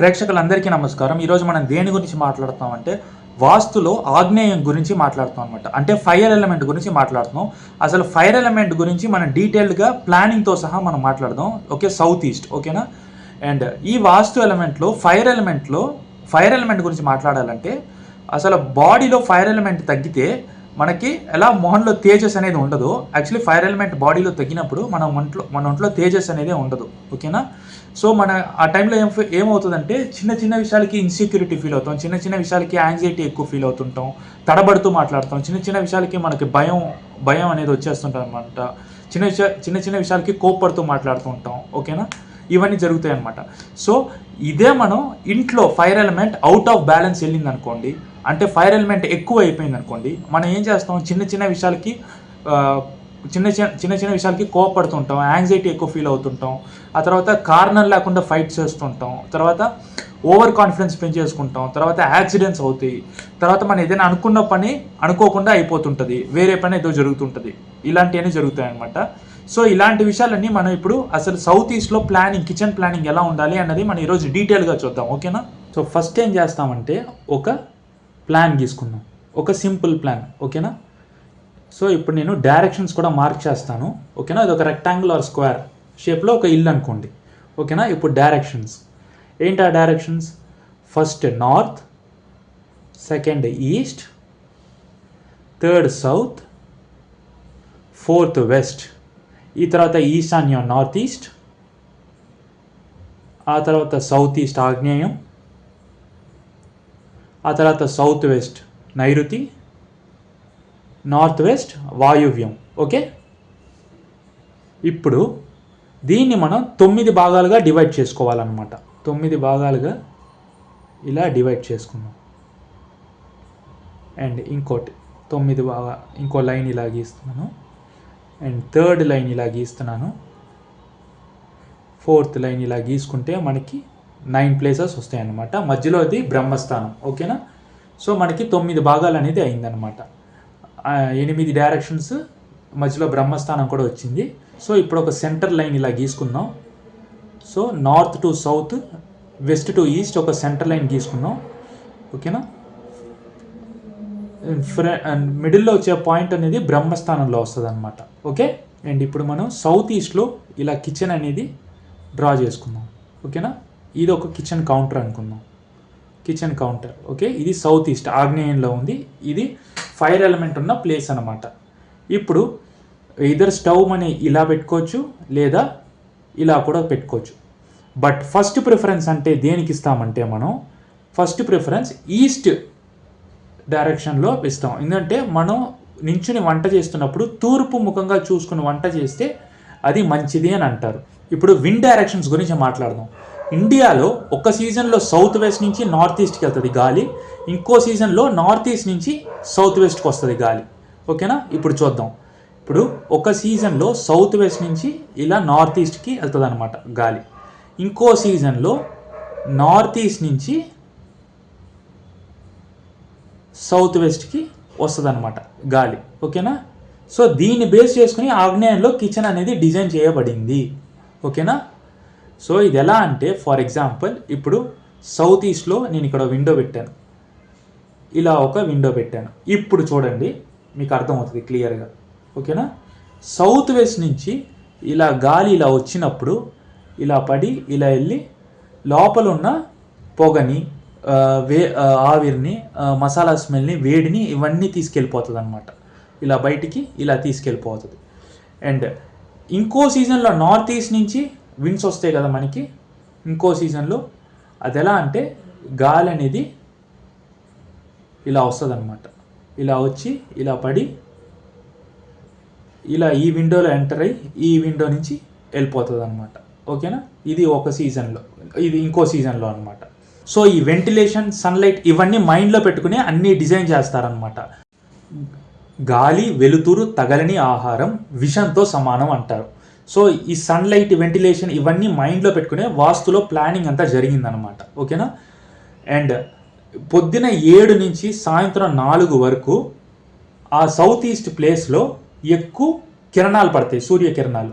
ప్రేక్షకులందరికీ నమస్కారం. ఈరోజు మనం దేని గురించి మాట్లాడుతామంటే వాస్తులో ఆగ్నేయం గురించి మాట్లాడుతాం అనమాట అంటే ఫైర్ ఎలిమెంట్ గురించి మాట్లాడుతున్నాం. అసలు ఫైర్ ఎలిమెంట్ గురించి మనం డీటెయిల్డ్గా ప్లానింగ్తో సహా మనం మాట్లాడదాం. ఓకే సౌత్ ఈస్ట్ ఓకేనా? అండ్ ఈ వాస్తు ఎలిమెంట్లో ఫైర్ ఎలిమెంట్లో ఫైర్ ఎలిమెంట్ గురించి మాట్లాడాలంటే అసలు బాడీలో ఫైర్ ఎలిమెంట్ తగ్గితే మనకి ఎలా మొహంలో తేజస్ అనేది ఉండదు. యాక్చువల్లీ ఫైర్ ఎలిమెంట్ బాడీలో తగ్గినప్పుడు మన ఒంట్లో మన ఒంట్లో తేజస్ అనేది ఉండదు. ఓకేనా? సో మన ఆ టైంలో ఏం ఏమవుతుందంటే చిన్న చిన్న విషయాలకి ఇన్సెక్యూరిటీ ఫీల్ అవుతాం. చిన్న చిన్న విషయాలకి యాంగ్జైటీ ఎక్కువ ఫీల్ అవుతుంటాం. తడబడుతూ మాట్లాడతాం. చిన్న చిన్న విషయాలకి మనకి భయం భయం అనేది వచ్చేస్తుంటుంది అనమాట చిన్న విషయ చిన్న చిన్న విషయాలకి కోప్పడుతూ మాట్లాడుతూ ఉంటాం ఓకేనా? ఇవన్నీ జరుగుతాయి అనమాట సో ఇదే మనం ఇంట్లో fire element out of balance వెళ్ళింది అనుకోండి అంటే ఫైర్ ఎలిమెంట్ ఎక్కువ అయిపోయింది అనుకోండి మనం ఏం చేస్తాం? చిన్న చిన్న విషయాలకి చిన్న చిన్న చిన్న చిన్న విషయాలకి కోపడుతుంటాం యాంగ్జైటీ ఎక్కువ ఫీల్ అవుతుంటాం. ఆ తర్వాత కారణం లేకుండా ఫైట్ చేస్తుంటాం. తర్వాత ఓవర్ కాన్ఫిడెన్స్ పెంచేసుకుంటాం. తర్వాత యాక్సిడెంట్స్ అవుతాయి. తర్వాత మనం ఏదైనా అనుకున్న పని అనుకోకుండా అయిపోతుంటుంది. వేరే పని ఏదో జరుగుతుంటుంది. ఇలాంటివన్నీ జరుగుతాయి అనమాట సో ఇలాంటి విషయాలన్నీ మనం ఇప్పుడు అసలు సౌత్ ఈస్ట్లో ప్లానింగ్ కిచెన్ ప్లానింగ్ ఎలా ఉండాలి అన్నది మనం ఈరోజు డీటెయిల్గా చూద్దాం. ఓకేనా? సో ఫస్ట్ ఏం చేస్తామంటే ఒక ప్లాన్ గీసుకుందాం. ఒక సింపుల్ ప్లాన్ ఓకేనా? సో ఇప్పుడు నేను డైరెక్షన్స్ కూడా మార్క్ చేస్తాను ఓకేనా? ఇది ఒక రెక్టాంగిల్ ఆర్ స్క్వేర్ షేప్లో ఒక ఇల్లు అనుకోండి ఓకేనా? ఇప్పుడు డైరెక్షన్స్ ఏంటి ఆ directions first north second east third south fourth west ఈ తర్వాత ఈశాన్యం నార్త్ ఈస్ట్ ఆ తర్వాత సౌత్ ఈస్ట్ ఆగ్నేయం ఆ తర్వాత సౌత్ వెస్ట్ నైరుతి నార్త్ వెస్ట్ వాయువ్యం. ఓకే? ఇప్పుడు దీన్ని మనం తొమ్మిది భాగాలుగా డివైడ్ చేసుకోవాలన్నమాట. తొమ్మిది భాగాలుగా ఇలా డివైడ్ చేసుకున్నాం అండ్ ఇంకోటి తొమ్మిది భాగా ఇంకో లైన్ ఇలా గీస్తున్నాను. అండ్ థర్డ్ లైన్ ఇలా గీస్తున్నాను. ఫోర్త్ లైన్ ఇలా గీసుకుంటే మనకి నైన్ ప్లేసెస్ వస్తాయి అన్నమాట మధ్యలో అది బ్రహ్మస్థానం ఓకేనా? సో మనకి తొమ్మిది భాగాలు అనేది అయిందనమాట ఎనిమిది డైరెక్షన్స్ మధ్యలో బ్రహ్మస్థానం కూడా వచ్చింది. సో ఇప్పుడు ఒక సెంటర్ లైన్ ఇలా గీసుకుందాం. So north to south west to east ఒక సెంటర్ లైన్ గీసుకుందాం. ఓకేనా? ఫ్రె మిడిల్లో వచ్చే పాయింట్ అనేది బ్రహ్మస్థానంలో వస్తుంది అనమాట ఓకే? అండ్ ఇప్పుడు మనం సౌత్ ఈస్ట్లో ఇలా కిచెన్ అనేది డ్రా చేసుకుందాం. ఓకేనా? ఇది ఒక కిచెన్ కౌంటర్ అనుకుందాం. Kitchen counter okay? ఇది సౌత్ ఈస్ట్ ఆగ్నేయంలో ఉంది. ఇది ఫైర్ ఎలిమెంట్ ఉన్న ప్లేస్ అనమాట ఇప్పుడు ఇదర్ స్టవ్ అని ఇలా పెట్టుకోవచ్చు లేదా ఇలా కూడా పెట్టుకోవచ్చు. బట్ ఫస్ట్ ప్రిఫరెన్స్ అంటే దేనికి ఇస్తామంటే మనం ఫస్ట్ ప్రిఫరెన్స్ ఈస్ట్ డైరెక్షన్లో ఇస్తాం. ఎందుకంటే మనం నించుని వంట చేస్తున్నప్పుడు తూర్పు ముఖంగా చూసుకుని వంట చేస్తే అది మంచిది అని అంటారు. ఇప్పుడు విండ్ డైరెక్షన్స్ గురించి మాట్లాడదాం. ఇండియాలో ఒక సీజన్లో సౌత్ వెస్ట్ నుంచి నార్త్ ఈస్ట్కి వెళ్తుంది గాలి ఇంకో సీజన్లో నార్త్ ఈస్ట్ నుంచి సౌత్ వెస్ట్కి వస్తుంది గాలి. ఓకేనా? ఇప్పుడు చూద్దాం. ఇప్పుడు ఒక సీజన్లో సౌత్ వెస్ట్ నుంచి ఇలా నార్త్ ఈస్ట్కి వెళ్తుంది అనమాట గాలి. ఇంకో సీజన్లో నార్త్ ఈస్ట్ నుంచి సౌత్ వెస్ట్కి వస్తుంది అనమాట గాలి. ఓకేనా? సో దీన్ని బేస్ చేసుకుని ఆగ్నేయంలో కిచెన్ అనేది డిజైన్ చేయబడింది. ఓకేనా? సో ఇది ఎలా అంటే ఫర్ ఎగ్జాంపుల్ ఇప్పుడు సౌత్ ఈస్ట్లో నేను ఇక్కడ విండో పెట్టాను. ఇలా ఒక విండో పెట్టాను. ఇప్పుడు చూడండి మీకు అర్థమవుతుంది క్లియర్గా ఓకేనా? సౌత్ వెస్ట్ నుంచి ఇలా గాలి ఇలా వచ్చినప్పుడు ఇలా పడి ఇలా వెళ్ళి లోపల ఉన్న పొగని వే ఆవిరిని మసాలా స్మెల్ని వేడిని ఇవన్నీ తీసుకెళ్ళిపోతుంది అనమాట ఇలా బయటికి ఇలా తీసుకెళ్ళిపోతుంది. అండ్ ఇంకో సీజన్లో నార్త్ ఈస్ట్ నుంచి విన్స్ వస్తాయి కదా మనకి ఇంకో సీజన్లో అది ఎలా అంటే గాలి అనేది ఇలా వస్తుంది అనమాట ఇలా వచ్చి ఇలా పడి ఇలా ఈ విండోలో ఎంటర్ అయ్యి ఈ విండో నుంచి వెళ్ళిపోతుంది అనమాట ఓకేనా? ఇది ఒక సీజన్లో ఇది ఇంకో సీజన్లో అనమాట సో ఈ వెంటిలేషన్ సన్లైట్ ఇవన్నీ మైండ్లో పెట్టుకుని అన్నీ డిజైన్ చేస్తారనమాట గాలి వెలుతురు తగలని ఆహారం విషంతో సమానం అంటారు. సో ఈ సన్లైట్ వెంటిలేషన్ ఇవన్నీ మైండ్లో పెట్టుకునే వాస్తులో ప్లానింగ్ అంతా జరిగిందనమాట ఓకేనా? అండ్ పొద్దున ఏడు నుంచి సాయంత్రం నాలుగు వరకు ఆ సౌత్ ఈస్ట్ ప్లేస్లో ఎక్కువ కిరణాలు పడతాయి సూర్యకిరణాలు.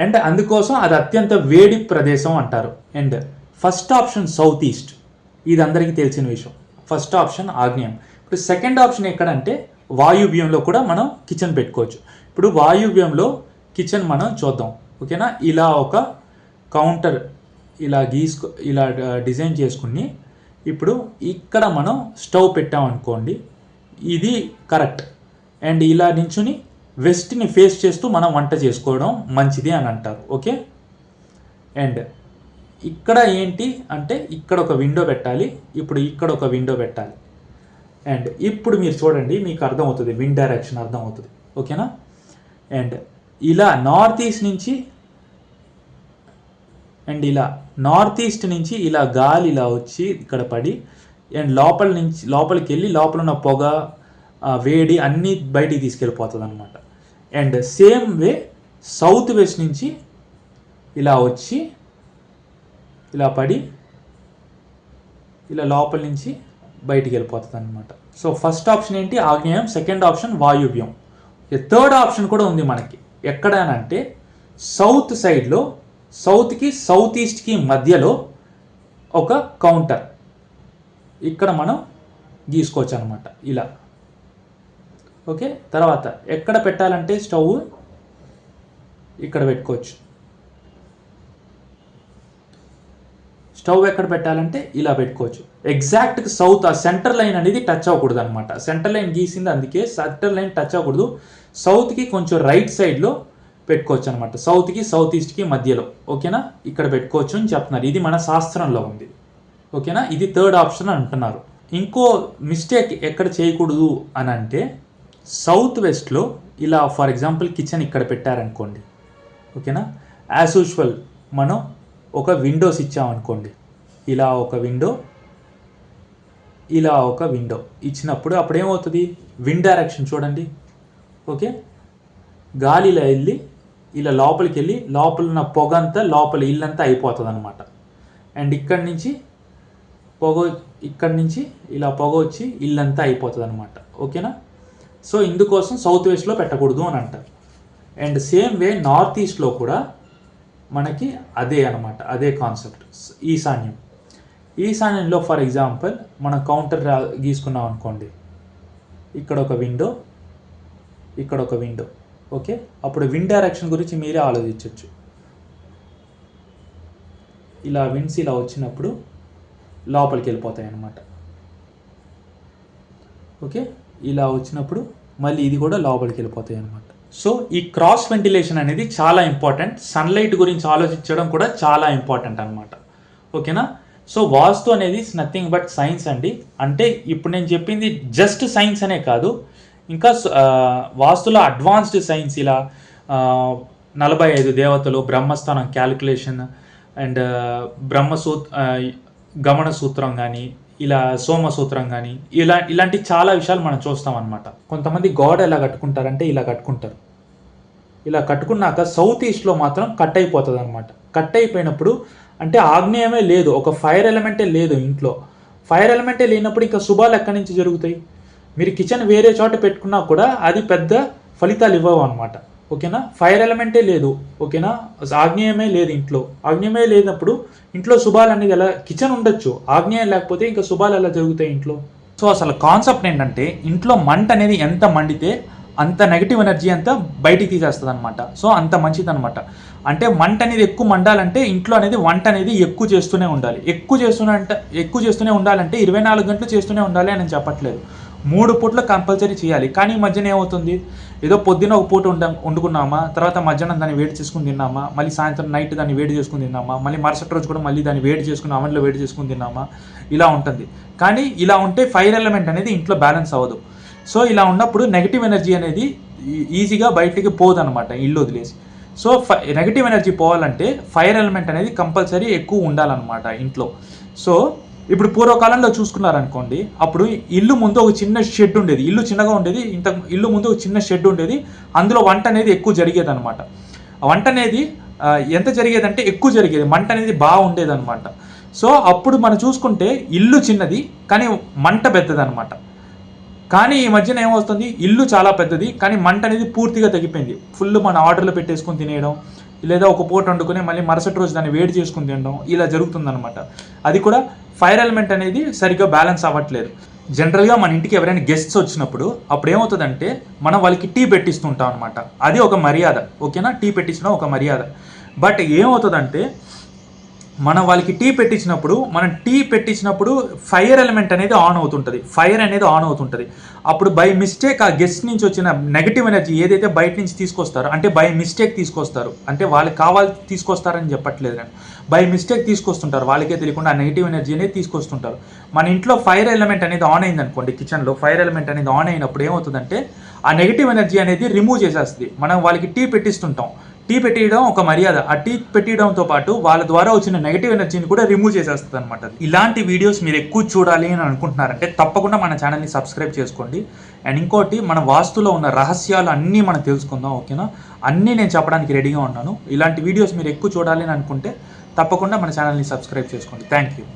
అండ్ అందుకోసం అది అత్యంత వేడి ప్రదేశం అంటారు. And first option south east ఇది అందరికీ తెలిసిన విషయం. ఫస్ట్ ఆప్షన్ ఆగ్నేయం. ఇప్పుడు సెకండ్ ఆప్షన్ ఎక్కడంటే వాయువ్యంలో కూడా మనం కిచెన్ పెట్టుకోవచ్చు. ఇప్పుడు వాయువ్యంలో కిచెన్ మనం చూద్దాం. ఓకేనా? ఇలా ఒక కౌంటర్ ఇలా గీసుకో ఇలా డిజైన్ చేసుకుని ఇప్పుడు ఇక్కడ మనం స్టవ్ పెట్టామనుకోండి ఇది కరెక్ట్. అండ్ ఇలా నించుని వెస్ట్ని ఫేస్ చేస్తూ మనం వంట చేసుకోవడం మంచిది అని అంటారు. ఓకే? అండ్ ఇక్కడ ఏంటి అంటే ఇక్కడ ఒక విండో పెట్టాలి. ఇప్పుడు ఇక్కడ ఒక విండో పెట్టాలి. అండ్ ఇప్పుడు మీరు చూడండి మీకు అర్థమవుతుంది. విండ్ డైరెక్షన్ అర్థమవుతుంది. ఓకేనా? అండ్ ఇలా నార్త్ ఈస్ట్ నుంచి అండ్ ఇలా నార్త్ ఈస్ట్ నుంచి ఇలా గాలి ఇలా వచ్చి ఇక్కడ పడి అండ్ లోపల నుంచి లోపలికి వెళ్ళి లోపల ఉన్న పొగ వేడి అన్నీ బయటికి తీసుకెళ్ళిపోతుంది అనమాట and same way south west నుంచి ఇలా వచ్చి ఇలా పడి ఇలా లోపల నుంచి బయటికి వెళ్ళిపోతుంది అనమాట సో ఫస్ట్ ఆప్షన్ ఏంటి? ఆగ్నేయం. సెకండ్ ఆప్షన్ వాయువ్యం. థర్డ్ ఆప్షన్ కూడా ఉంది మనకి. ఎక్కడనంటే సౌత్ సైడ్లో సౌత్కి సౌత్ ఈస్ట్కి మధ్యలో ఒక కౌంటర్. ఇక్కడ మనం గీసుకోవచ్చు అనమాట ఇలా. ఓకే? తర్వాత ఎక్కడ పెట్టాలంటే స్టవ్ ఇక్కడ పెట్టుకోవచ్చు. స్టవ్ ఎక్కడ పెట్టాలంటే ఇలా పెట్టుకోవచ్చు. ఎగ్జాక్ట్ సౌత్ ఆ సెంటర్ లైన్ అనేది టచ్ అవ్వకూడదు అనమాట సెంటర్ లైన్ గీసింది అందుకే సెంటర్ లైన్ టచ్ అవ్వకూడదు. సౌత్కి కొంచెం రైట్ సైడ్లో పెట్టుకోవచ్చు అనమాట సౌత్కి సౌత్ ఈస్ట్కి మధ్యలో. ఓకేనా ఇక్కడ పెట్టుకోవచ్చు అని చెప్తున్నారు. ఇది మన శాస్త్రంలో ఉంది. ఓకేనా ఇది థర్డ్ ఆప్షన్ అంటున్నారు. ఇంకో మిస్టేక్ ఎక్కడ చేయకూడదు అని అంటే సౌత్ వెస్ట్లో ఇలా ఫర్ ఎగ్జాంపుల్ కిచెన్ ఇక్కడ పెట్టారనుకోండి. ఓకేనా యాజ్ యూజువల్ మనం ఒక విండోస్ ఇచ్చామనుకోండి. ఇలా ఒక విండో ఇలా ఒక విండో ఇచ్చినప్పుడు అప్పుడు ఏమవుతుంది విండ్ డైరెక్షన్ చూడండి. ఓకే గాలిలో వెళ్ళి ఇలా లోపలికి వెళ్ళి లోపల ఉన్న పొగ అంతా లోపల ఇల్లంతా అయిపోతుంది అనమాట అండ్ ఇక్కడి నుంచి పొగ ఇక్కడి నుంచి ఇలా పొగ వచ్చి ఇల్లంతా అయిపోతుంది అనమాట ఓకేనా సో ఇందుకోసం సౌత్ వెస్ట్లో పెట్టకూడదు అని అంటారు. అండ్ సేమ్ వే నార్త్ ఈస్ట్లో కూడా మనకి అదే అనమాట అదే కాన్సెప్ట్ ఈశాన్యం. ఈశాన్యంలో ఫర్ ఎగ్జాంపుల్ మనం కౌంటర్ గీసుకున్నాం అనుకోండి. ఇక్కడ ఒక విండో ఇక్కడ ఒక విండో ఓకే అప్పుడు విండ్ డైరెక్షన్ గురించి మీరే ఆలోచించవచ్చు ఇలా విండ్స్ ఇలా వచ్చినప్పుడు లోపలికి వెళ్ళిపోతాయి అన్నమాట. ఓకే ఇలా వచ్చినప్పుడు మళ్ళీ ఇది కూడా లోపలికి వెళ్ళిపోతాయి అనమాట సో ఈ క్రాస్ వెంటిలేషన్ అనేది చాలా ఇంపార్టెంట్ సన్లైట్ గురించి ఆలోచించడం కూడా చాలా ఇంపార్టెంట్ అనమాట ఓకేనా సో వాస్తు అనేది నథింగ్ బట్ సైన్స్ అండి. అంటే ఇప్పుడు నేను చెప్పింది జస్ట్ సైన్స్ అనే కాదు. ఇంకా వాస్తులో అడ్వాన్స్డ్ సైన్స్ ఇలా నలభై ఐదు దేవతలు బ్రహ్మస్థానం క్యాలిక్యులేషన్ అండ్ బ్రహ్మసూ గమన సూత్రం కానీ ఇలా సోమ సూత్రం కానీ ఇలా ఇలాంటి చాలా విషయాలు మనం చూస్తాం అనమాట కొంతమంది గోడ ఎలా కట్టుకుంటారంటే ఇలా కట్టుకుంటారు. ఇలా కట్టుకున్నాక సౌత్ ఈస్ట్లో మాత్రం కట్ అయిపోతుంది అనమాట కట్ అయిపోయినప్పుడు అంటే ఆగ్నేయమే లేదు ఒక ఫైర్ ఎలిమెంటే లేదు ఇంట్లో. ఫైర్ ఎలిమెంటే లేనప్పుడు ఇంకా శుభాలు ఎక్కడి నుంచి జరుగుతాయి? మీరు కిచెన్ వేరే చోట పెట్టుకున్నా కూడా అది పెద్ద ఫలితాలు ఇవ్వవు అనమాట ఓకేనా? ఫైర్ ఎలిమెంటే లేదు ఓకేనా? ఆగ్నేయమే లేదు ఇంట్లో. ఆగ్నేయమే లేనప్పుడు ఇంట్లో శుభాలు అనేది ఎలా కిచెన్ ఉండొచ్చు. ఆగ్నేయం లేకపోతే ఇంకా శుభాలు ఎలా జరుగుతాయి ఇంట్లో? సో అసలు కాన్సెప్ట్ ఏంటంటే ఇంట్లో మంట అనేది ఎంత మండితే అంత నెగిటివ్ ఎనర్జీ అంతా బయటికి తీసేస్తుంది అనమాట సో అంత మంచిది అనమాట అంటే మంట అనేది ఎక్కువ మండాలంటే ఇంట్లో అనేది వంట అనేది ఎక్కువ చేస్తూనే ఉండాలి. ఎక్కువ చేస్తూనే అంటే ఎక్కువ చేస్తూనే ఉండాలంటే ఇరవై నాలుగు గంటలు చేస్తూనే ఉండాలి అని చెప్పట్లేదు. మూడు పూట్లు కంపల్సరీ చేయాలి. కానీ ఈ మధ్యన ఏమవుతుంది? ఏదో పొద్దున ఒక పూట ఉండ వండుకున్నామా? తర్వాత మధ్యాహ్నం దాన్ని వేడి చేసుకుని తిన్నామా? మళ్ళీ సాయంత్రం నైట్ దాన్ని వేడి చేసుకుని తిన్నామా? మళ్ళీ మరుసటి రోజు కూడా మళ్ళీ దాన్ని వేడి చేసుకుని అవన్లో వేడి చేసుకుని తిన్నామా? ఇలా ఉంటుంది. కానీ ఇలా ఉంటే ఫైర్ ఎలిమెంట్ అనేది ఇంట్లో బ్యాలెన్స్ అవ్వదు. సో ఇలా ఉన్నప్పుడు నెగిటివ్ ఎనర్జీ అనేది ఈజీగా బయటికి పోదనమాట ఇల్లు వదిలేసి. సో నెగిటివ్ ఎనర్జీ పోవాలంటే ఫైర్ ఎలిమెంట్ అనేది కంపల్సరీ ఎక్కువ ఉండాలన్నమాట ఇంట్లో. సో ఇప్పుడు పూర్వకాలంలో చూసుకున్నారనుకోండి అప్పుడు ఇల్లు ముందు ఒక చిన్న షెడ్ ఉండేది. ఇల్లు చిన్నగా ఉండేది ఇంత ఇల్లు ముందు ఒక చిన్న షెడ్ ఉండేది. అందులో వంట అనేది ఎక్కువ జరిగేది అనమాట వంట అనేది ఎంత జరిగేదంటే ఎక్కువ జరిగేది. మంట అనేది బాగా ఉండేది అనమాట సో అప్పుడు మనం చూసుకుంటే ఇల్లు చిన్నది కానీ మంట పెద్దది అనమాట కానీ ఈ మధ్యన ఏమవుతుంది ఇల్లు చాలా పెద్దది కానీ మంట అనేది పూర్తిగా తగ్గిపోయింది ఫుల్ మన ఆర్డర్లు పెట్టేసుకొని తినేయడం లేదా ఒక పూట వండుకొని మళ్ళీ మరుసటి రోజు దాన్ని వేడి చేసుకుని తినడం ఇలా జరుగుతుందనమాట అది కూడా ఫైర్ ఎలిమెంట్ అనేది సరిగ్గా బ్యాలెన్స్ అవ్వట్లేదు. జనరల్గా మన ఇంటికి ఎవరైనా గెస్ట్స్ వచ్చినప్పుడు అప్పుడు ఏమవుతుందంటే మనం వాళ్ళకి టీ పెట్టిస్తుంటాం అనమాట అది ఒక మర్యాద ఓకేనా? టీ పెట్టించడం ఒక మర్యాద. బట్ ఏమవుతుందంటే మనం వాళ్ళకి టీ పెట్టించినప్పుడు మనం టీ పెట్టించినప్పుడు ఫైర్ ఎలిమెంట్ అనేది ఆన్ అవుతుంటుంది. ఫైర్ అనేది ఆన్ అవుతుంటుంది. అప్పుడు బై మిస్టేక్ ఆ గెస్ట్ నుంచి వచ్చిన నెగటివ్ ఎనర్జీ ఏదైతే బయట నుంచి తీసుకొస్తారో అంటే బై మిస్టేక్ తీసుకొస్తారు అంటే వాళ్ళకి కావాలి తీసుకొస్తారని చెప్పట్లేదు నేను. బై మిస్టేక్ తీసుకొస్తుంటారు. వాళ్ళకే తెలియకుండా ఆ నెగిటివ్ ఎనర్జీ అనేది తీసుకొస్తుంటారు. మన ఇంట్లో ఫైర్ ఎలిమెంట్ అనేది ఆన్ అయింది అనుకోండి కిచెన్లో ఫైర్ ఎలిమెంట్ అనేది ఆన్ అయినప్పుడు ఏమవుతుందంటే ఆ నెగిటివ్ ఎనర్జీ అనేది రిమూవ్ చేసేస్తుంది. మనం వాళ్ళకి టీ పెట్టిస్తుంటాం. టీ పెట్టేయడం ఒక మర్యాద. ఆ టీ పెట్టేయడంతో పాటు వాళ్ళ ద్వారా వచ్చిన నెగిటివ్ ఎనర్జీని కూడా రిమూవ్ చేసేస్తుంది అనమాట ఇలాంటి వీడియోస్ మీరు ఎక్కువ చూడాలి అని అనుకుంటున్నారంటే తప్పకుండా మన ఛానల్ని సబ్స్క్రైబ్ చేసుకోండి. అండ్ ఇంకోటి మన వాస్తులో ఉన్న రహస్యాలు అన్నీ మనం తెలుసుకుందాం ఓకేనా అన్నీ నేను చెప్పడానికి రెడీగా ఉన్నాను. ఇలాంటి వీడియోస్ మీరు ఎక్కువ చూడాలి అని అనుకుంటే తప్పకుండా మన ఛానల్ని సబ్స్క్రైబ్ చేసుకోండి. Thank you